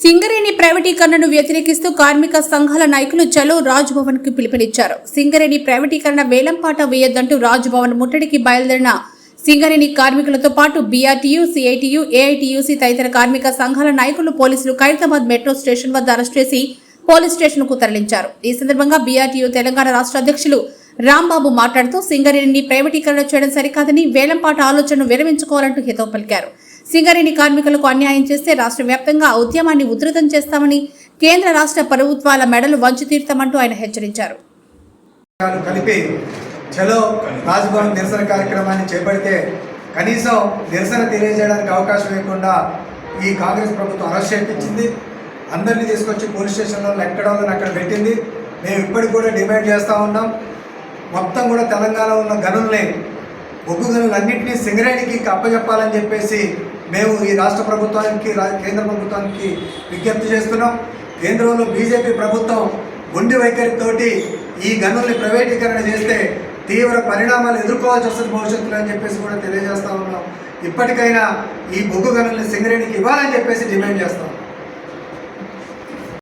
సింగరేణి ప్రైవేటీకరణను వ్యతిరేకిస్తూ కార్మిక సంఘాల నాయకులు చలో రాజ్ భవన్కు పిలుపునిచ్చారు. సింగరేణి ప్రైవేటీకరణ వేలంపాట వేయొద్దంటూ రాజ్ భవన్ ముట్టడికి బయలుదేరిన సింగరేణి కార్మికులతో పాటు బీఆర్టీయూ సిఐటియు ఏఐటియుసి తదితర కార్మిక సంఘాల నాయకులు పోలీసులు ఖైరతాబాద్ మెట్రో స్టేషన్ వద్ద అరెస్ట్ చేసి పోలీస్ స్టేషన్కు తరలించారు. ఈ సందర్భంగా బీఆర్టీయూ తెలంగాణ రాష్ట్ర అధ్యక్షులు రాంబాబు మాట్లాడుతూ సింగరేణిని ప్రైవేటీకరణ చేయడం సరికాదని వేలంపాట ఆలోచనను విరమించుకోవాలంటూ హితవు పలికారు. సింగరేణి కార్మికులకు అన్యాయం చేస్తే రాష్ట్ర వ్యాప్తంగా ఉద్యమాన్ని ఉధృతం చేస్తామని కేంద్ర రాష్ట్ర ప్రభుత్వాల మెడలు వంచి తీర్తామంటూ ఆయన హెచ్చరించారు. కలిపి చలో రాజ్భవన్ నిరసన కార్యక్రమాన్ని చేపడితే కనీసం నిరసన తెలియజేయడానికి అవకాశం లేకుండా ఈ కాంగ్రెస్ ప్రభుత్వం అరెస్ట్ చేయించింది. అందరినీ తీసుకొచ్చి పోలీస్ స్టేషన్లో ఎక్కడ అక్కడ పెట్టింది. మేము ఇప్పటికి కూడా డిమాండ్ చేస్తూ ఉన్నాం. మొత్తం కూడా తెలంగాణలో ఉన్న గనుల్ని బొగ్గు గనులన్నింటినీ సింగరేణికి అప్పచెప్పాలని చెప్పేసి మేము ఈ రాష్ట్ర ప్రభుత్వానికి రా- కేంద్ర ప్రభుత్వానికి విజ్ఞప్తి చేస్తున్నాం. కేంద్రంలో బీజేపీ ప్రభుత్వం మొండి వైఖరితోటి ఈ గనుల్ని ప్రైవేటీకరణ చేస్తే తీవ్ర పరిణామాలు ఎదుర్కోవాల్సి వస్తుంది భవిష్యత్తులో అని చెప్పేసి కూడా తెలియజేస్తా ఉన్నాం. ఇప్పటికైనా ఈ బొగ్గు గనుల్ని సింగరేణికి ఇవ్వాలని చెప్పేసి డిమాండ్ చేస్తాం.